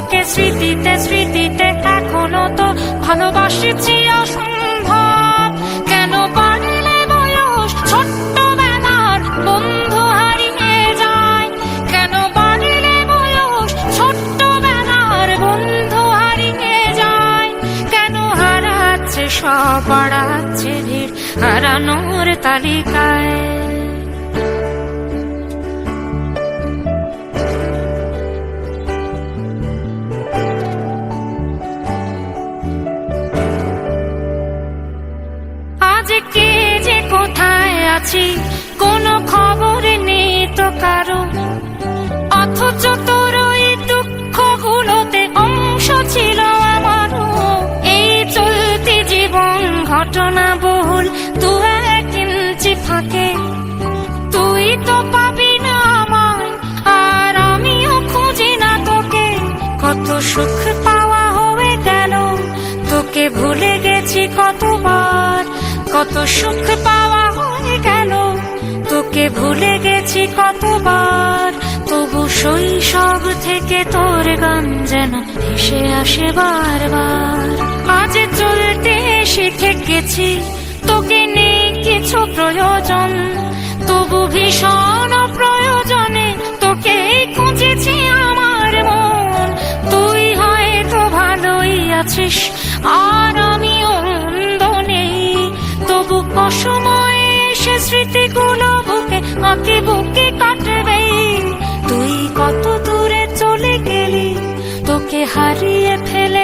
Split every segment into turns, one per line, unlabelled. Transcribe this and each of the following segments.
তোকে স্মৃতিতে স্মৃতিতে এখনও তো ভালোবাসছি অসম্ভব কেন বাড়লে বয়স ছোট্ট বেলার বন্ধু হারিয়ে যায়? কেন বাড়লে বয়স ছোট্ট বেলার বন্ধু হারিয়ে যায়? কেন হারাচ্ছে সব, বাড়াচ্ছে ভিড় হারানোর তালিকায়? আছি কোনো খবর নেই তো কারও। অথচ তোর ওই দুঃখগুলোতে অংশ ছিল আমারও। এই চলতি জীবন ঘটনা বহুল, দু এক ইঞ্চি ফাঁকে। তুই তো পাবি না আমায়, আর আমিও খুঁজি না তোকে। কত সুখ পাওয়া হয়ে গেল, তোকে ভুলে গেছি কতবার। কত সুখ পাওয়া তোকে ভুলে গেছি কতবার। তবু শৈশব থেকে তোর গান যেন ভেসে আসে বারবার। আজ চলতে শিখে গেছি তোকে নেই কিছু প্রয়োজন। তবু ভীষণ প্রয়োজনে তোকে খুঁজেছি আমার মন। তুই হয়তো ভালোই আছিস, আর আমি অন্ধ নেই। তবু কসময় সে স্মৃতিগুলো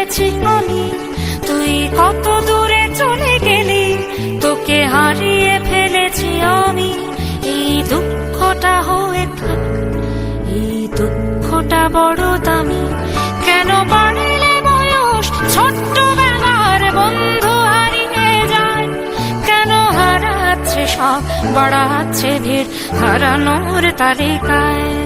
ফেলেছি আমি। তুই কত দূরে চলে গেলি, তোকে হারিয়ে ফেলেছি আমি। এই দুঃখটা হয়ে থাক, এই দুঃখটা বড় দামি। কেন বাড়লে বয়স ছোট্ট বেলার বন্ধু হারিয়ে যায়? কেন হারাচ্ছে সব, বাড়াচ্ছে ভিড় হারানোর তালিকায়?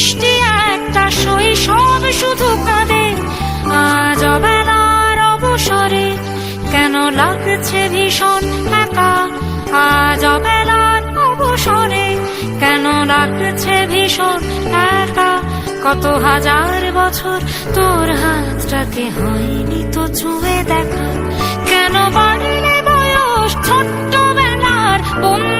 মিষ্টি একটা শৈশব শুধু কাঁদে আজ অবেলার অবসরে কেন লাগছে ভীষণ একা? আজ অবেলার অবসরে কেন লাগছে ভীষণ একা? কত হাজার বছর তোর হাতটাকে হয়নি তো ছুঁয়ে দেখা। কেন বাড়লে বয়স ছোট্ট বেলার বন্ধু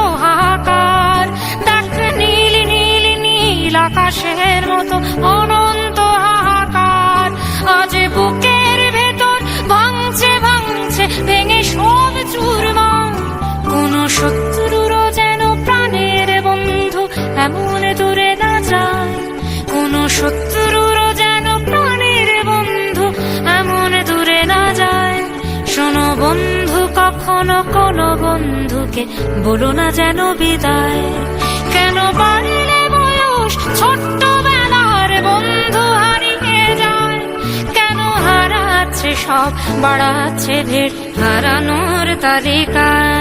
শত্রুরও যেন প্রাণের বন্ধু, এমন দূরে না যায়। শোনো বন্ধু, কখনো কোনো বন্ধুকে বলো না যেন বিদায়। কেন বাড়লে বয়স ছোট্টবেলার বন্ধু হারিয়ে যায়? কেন হারাচ্ছে সব, বাড়াচ্ছে ভিড় হারানোর তালিকায়?